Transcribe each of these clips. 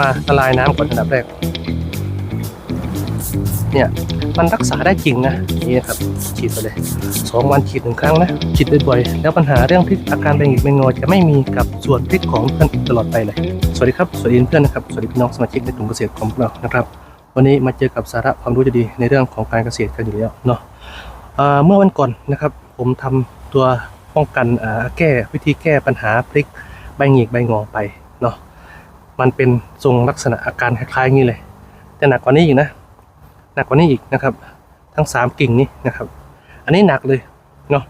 มาละลายน้ำก่อนอันดับแรก เนี่ยมันรักษาได้จริงนะนี่ครับฉีดไปเลยสองวันฉีดหนึ่งครั้งนะฉีดบ่อยๆแล้วปัญหาเรื่องพริกอาการเป็นหงิกเป็นงอจะไม่มีกับส่วนพริกของเพื่อนตลอดไปเลย สวัสดีครับสวัสดีเพื่อนนะครับสวัสดีพี่น้องสมาชิกในกลุ่มเกษตรของเรานะครับ วันนี้มาเจอกับสาระความรู้ดีในเรื่องของการเกษตรกันอยู่แล้วเนาะเอ่อเมื่อวันก่อนนะครับ ผมทำตัวป้องกันแก้วิธีแก้ปัญหาพริกใบหงิกใบงอไปเนาะ มันเป็นทรงลักษณะอาการคล้ายๆนี้เลย แต่หนักกว่านี้อีกนะหนักกว่านี้อีกนะครับ ทั้ง 3 กิ่งนี้นะครับ อันนี้หนักเลยเนาะ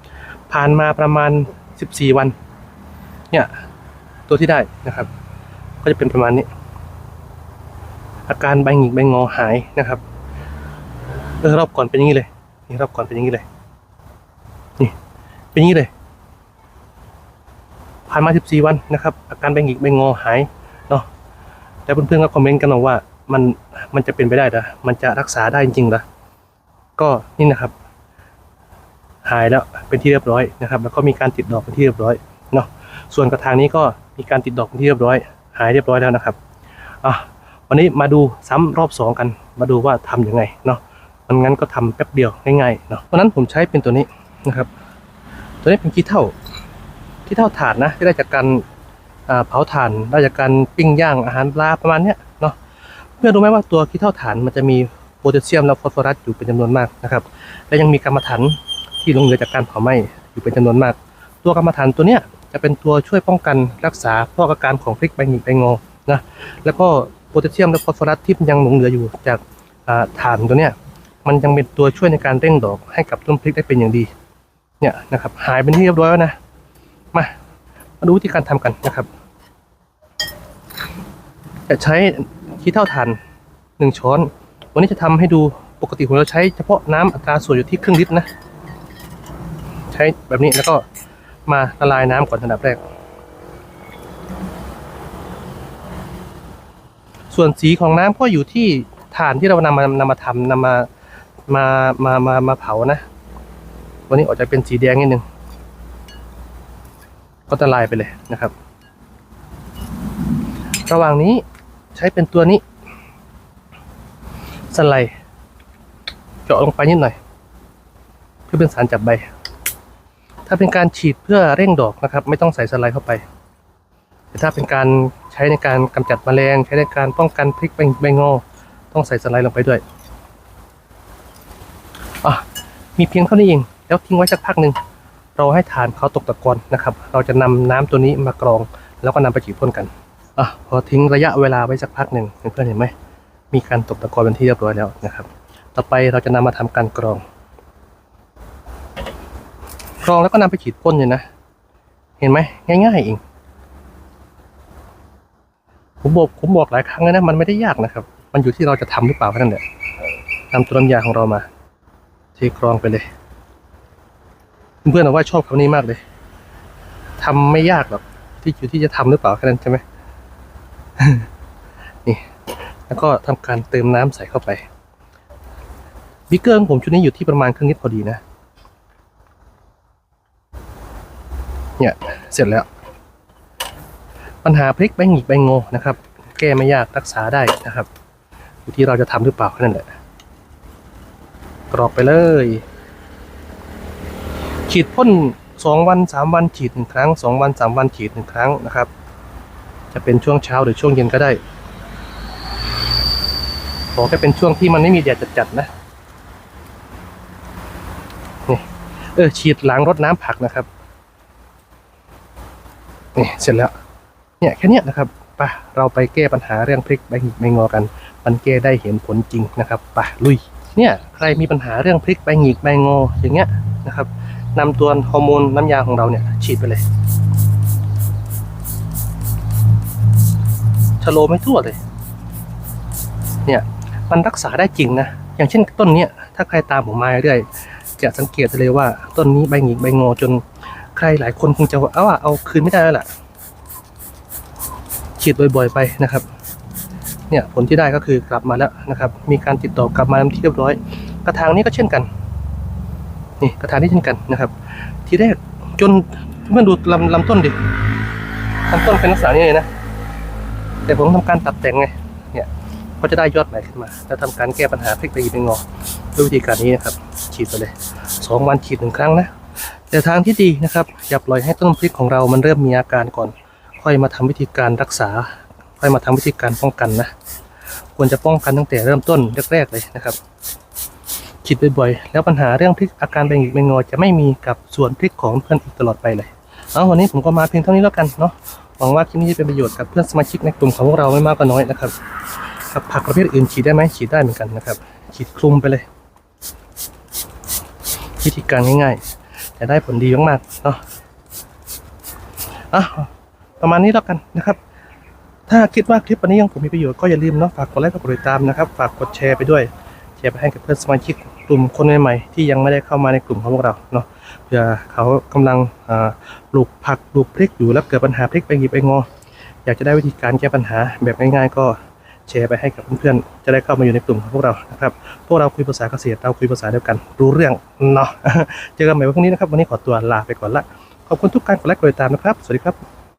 ผ่านมาประมาณ 14 วันเนี่ยตัวที่ได้นะครับ ก็จะเป็นประมาณนี้ อาการใบหงิกใบงอหายนะครับเออรอบก่อนเป็นอย่างนี้เลยนี่รอบก่อนเป็นอย่างนี้เลยนี่เป็นอย่างนี้เลยผ่านมา 14 วันนะครับ อาการใบหงิกใบงอหาย แล้วเพื่อนๆก็คอมเมนต์กันมาว่ามันมันจะเป็นไปได้เหรอมันจะรักษาได้จริงๆเหรอก็นี่นะครับ หายแล้วเป็นที่เรียบร้อยนะครับ แล้วก็มีการติดดอกเป็นที่เรียบร้อยเนาะส่วนกระถางนี้ก็มีการติดดอกเป็นที่เรียบร้อย หายเรียบร้อยแล้วนะครับอะวันนี้มาดูซ้ำรอบสองกัน มาดูว่าทำยังไงเนาะมันงั้นก็ทำแป๊บเดียวง่ายๆเนาะเพราะนั้นผมใช้เป็นตัวนี้นะครับ ตัวนี้เป็นขี้เท่าขี้เท่าถานนะที่ได้จากการ เผาถ่านได้จากการปิ้งย่างอาหารปลาประมาณเนี้ยเนาะเพื่อนรู้ไหมว่าตัวขี้เท่าฐานมันจะมีโพแทสเซียมและฟอสฟอรัสอยู่เป็นจำนวนมากนะครับ และยังมีกรรมฐานที่ลงเหลือจากการเผาไหม้อยู่เป็นจำนวนมาก ตัวกรรมฐานตัวเนี้ยจะเป็นตัวช่วยป้องกันรักษาพวกอาการของพริกใบหงิกใบงอนะแล้วก็โพแทสเซียมและฟอสฟอรัสที่ยังหลงเหลืออยู่จากอ่าฐานตัวเนี้ยมันยังเป็นตัวช่วยในการเร่งดอกให้กับต้นพริกได้เป็นอย่างดี เนี่ยนะครับ หายเป็นที่เรียบร้อยแล้วนะ มา มาดูวิธีการทำกันนะครับ จะใช้ขี้เท่าทานหนึ่งช้อน วันนี้จะทำให้ดูปกติผมเราใช้เฉพาะน้ำอัตราส่วนอยู่ที่ครึ่งลิตรนะ ใช้แบบนี้แล้วก็มาละลายน้ำก่อนอันดับแรก ส่วนสีของน้ำก็อยู่ที่ถ่านที่เรานำมานำมาทำนำมามามามามาเผานะ วันนี้ออกจะเป็นสีแดงนิดนึง ก็ละลายไปเลยนะครับ ระหว่างนี้ใช้เป็นตัวนี้ สไลด์เจาะลงไปนิดหน่อย เพื่อเป็นสารจับใบ ถ้าเป็นการฉีดเพื่อเร่งดอกนะครับ ไม่ต้องใส่สไลด์เข้าไป แต่ถ้าเป็นการใช้ในการกำจัดแมลง ใช้ในการป้องกันพริกใบใบงอต้องใส่สไลด์ลงไปด้วยอะมีเพียงเท่านี้เอง แล้วทิ้งไว้สักพักหนึ่ง เราให้ฐานเขาตกตะกอนนะครับ เราจะนำน้ำตัวนี้มากรอง แล้วก็นำไปฉีดพ่นกันอะพอทิ้งระยะเวลาไว้สักพักหนึ่งเพื่อนๆเห็นไหมมีการตกตะกอนเป็นที่เรียบร้อยแล้วนะครับ ต่อไปเราจะนำมาทำการกรอง กรองแล้วก็นำไปฉีดพ่นเลยนะ เห็นไหมง่ายๆเองผมบอกผมบอกหลายครั้งแล้วนะมันไม่ได้ยากนะครับ มันอยู่ที่เราจะทำหรือเปล่าแค่นั้นแหละนำตัวน้ำยาของเรามาเทกรองไปเลย เพื่อนๆบอกว่าชอบคำนี้มากเลยทำไม่ยากหรอกที่อยู่ที่จะทำหรือเปล่าแค่นั้นใช่ไหมนี่แล้วก็ทำการเติมน้ำใส่เข้าไปบิ๊กเกอร์ของผมชุดนี้อยู่ที่ประมาณครึ่งลิตรพอดีนะ เนี่ย เสร็จแล้ว ปัญหาพริกใบหงิกใบงอนะครับ แก้ไม่ยากรักษาได้นะครับ อยู่ที่เราจะทำหรือเปล่าแค่นั้นแหละกรอกไปเลย ฉีดพ่นสองวันสามวันฉีดหนึ่งครั้งสองวันสามวันฉีดหนึ่งครั้งนะครับ จะเป็นช่วงเช้าหรือช่วงเย็นก็ได้ขอแค่เป็นช่วงที่มันไม่มีแดดจัดๆนะนี่เออฉีดหลังรดน้ำผักนะครับนี่เสร็จแล้ว เนี่ยแค่เนี้ยนะครับปะเราไปแก้ปัญหาเรื่องพริกใบหงิกใบงอกัน มันแก้ได้เห็นผลจริงนะครับปะลุย เนี่ยใครมีปัญหาเรื่องพริกใบหงิกใบงออย่างเงี้ยนะครับ นำตัวฮอร์โมนน้ำยาของเราเนี่ย ฉีดไปเลยชะโลไม่ทั่วเลย เนี่ย มันรักษาได้จริงนะ อย่างเช่นต้นเนี้ย ถ้าใครตามผมมาเรื่อยจะสังเกตเลยว่าต้นนี้ใบหงิกใบงอจนใครหลายคนคงจะว่าเอาอะเอาคืนไม่ได้แล้วล่ะ ฉีดบ่อยๆไปนะครับ เนี่ยผลที่ได้ก็คือกลับมาแล้วนะครับ มีการติดต่อกลับมาที่เรียบร้อย กระถางนี้ก็เช่นกัน นี่กระถางนี้เช่นกันนะครับ ทีแรกจนเมื่อนดูลำลำต้นดิลำต้นเป็นลักษณะนี้เลยนะ แต่ผมทำการตัดแต่งไง เนี่ยก็จะได้ยอดใหม่ขึ้นมา แล้วทำการแก้ปัญหาพริกใบหยิบใบงอด้วยวิธีการนี้นะครับ ฉีดไปเลยสองวันฉีดหนึ่งครั้งนะ แต่ทางที่ดีนะครับ อย่าปล่อยให้ต้นพริกของเรามันเริ่มมีอาการก่อน ค่อยมาทำวิธีการรักษา ค่อยมาทำวิธีการป้องกันนะ ควรจะป้องกันตั้งแต่เริ่มต้นแรกๆเลยนะครับ ฉีดบ่อยๆ แล้วปัญหาเรื่องพริกอาการเป็นหงิกเป็นงอจะไม่มีกับส่วนพริกของเพื่อนอีกตลอดไปเลยเอาวันนี้ผมก็มาเพียงเท่านี้แล้วกันเนาะหวังว่าคลิปนี้จะเป็นประโยชน์กับเพื่อนสมาชิกในกลุ่มของพวกเราไม่มากก็น้อยนะครับกับผักประเภทอื่นฉีดได้ไหมฉีดได้เหมือนกันนะครับ ฉีดคลุมไปเลยวิธีการง่ายๆจะได้ผลดีมากๆเนาะอะประมาณนี้แล้วกันนะครับถ้าคิดว่าคลิปวันนี้ยังผมมีประโยชน์ก็อย่าลืมเนาะฝากกดไลค์กดติดตามนะครับ ฝากกดแชร์ไปด้วย แชร์ไปให้กับเพื่อนสมาชิก กลุ่มคนใหม่ๆที่ยังไม่ได้เข้ามาในกลุ่มของพวกเราเนาะเผื่อเขากำลังปลูกผักปลูกพริกอยู่แล้วเกิดปัญหาพริกไปหยิบไปงอ อยากจะได้วิธีการแก้ปัญหาแบบง่ายๆ ก็แชร์ไปให้กับเพื่อนๆจะได้เข้ามาอยู่ในกลุ่มของพวกเรานะครับพวกเราคุยภาษาเกษตรเราคุยภาษาเดียวกันรู้เรื่องเนาะเจอกันใหม่วันพรุ่งนี้นะครับวันนี้ขอตัวลาไปก่อนละขอบคุณทุกการกดไลค์กดติดตามนะครับ สวัสดีครับ